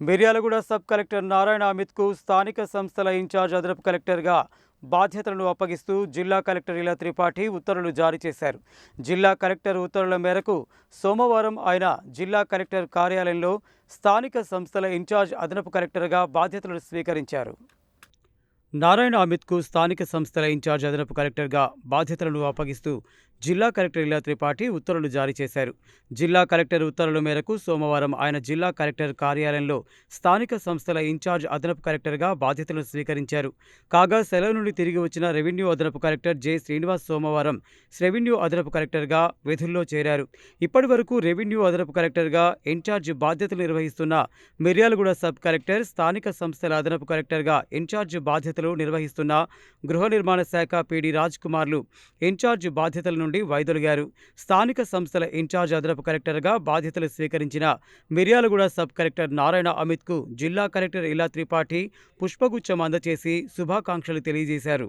Miryalaguda sub collector Narayana అమిత్కు స్థానిక సంస్థల ఇన్ఛార్జ్ అదనపు కలెక్టర్గా బాధ్యతలను అప్పగిస్తూ జిల్లా కలెక్టర్ ఇలా త్రిపాఠి ఉత్తర్వులు జారీ చేశారు. జిల్లా కలెక్టర్ ఉత్తర్వుల మేరకు సోమవారం ఆయన జిల్లా కలెక్టర్ కార్యాలయంలో స్థానిక సంస్థల ఇన్ఛార్జ్ అదనపు కలెక్టర్గా బాధ్యతలను స్వీకరించారు. నారాయణ అమిత్కు స్థానిక సంస్థల ఇన్ఛార్జ్ అదనపు కలెక్టర్గా బాధ్యతలను అప్పగిస్తూ జిల్లా కలెక్టర్ ఇలా త్రిపాఠి ఉత్తర్వులు జారీ చేశారు. జిల్లా కలెక్టర్ ఉత్తర్వుల మేరకు సోమవారం ఆయన జిల్లా కలెక్టర్ కార్యాలయంలో స్థానిక సంస్థల ఇన్ఛార్జ్ అదనపు కలెక్టర్గా బాధ్యతలు స్వీకరించారు. కాగా సెలవు నుండి తిరిగి వచ్చిన రెవెన్యూ అదనపు కలెక్టర్ జె. శ్రీనివాస్ సోమవారం రెవెన్యూ అదనపు కలెక్టర్గా విధుల్లో చేరారు. ఇప్పటి వరకు రెవెన్యూ అదనపు కలెక్టర్గా ఇన్ఛార్జ్ బాధ్యతలు నిర్వహిస్తున్న మిర్యాలగూడ సబ్ కలెక్టర్ స్థానిక సంస్థల అదనపు కలెక్టర్గా ఇన్ఛార్జ్ బాధ్యతలు నిర్వహిస్తున్న గృహ నిర్మాణ శాఖ పీడి రాజ్ కుమార్లు ఇన్ఛార్జ్ బాధ్యతల నుండి వైదొలిగారు. స్థానిక సంస్థల ఇన్ఛార్జ్ అదనపు కలెక్టర్గా బాధ్యతలు స్వీకరించిన మిర్యాలగూడ సబ్ కలెక్టర్ నారాయణ అమిత్కు జిల్లా కలెక్టర్ ఇలా త్రిపాఠి పుష్పగుచ్చం అందచేసి శుభాకాంక్షలు తెలియజేశారు.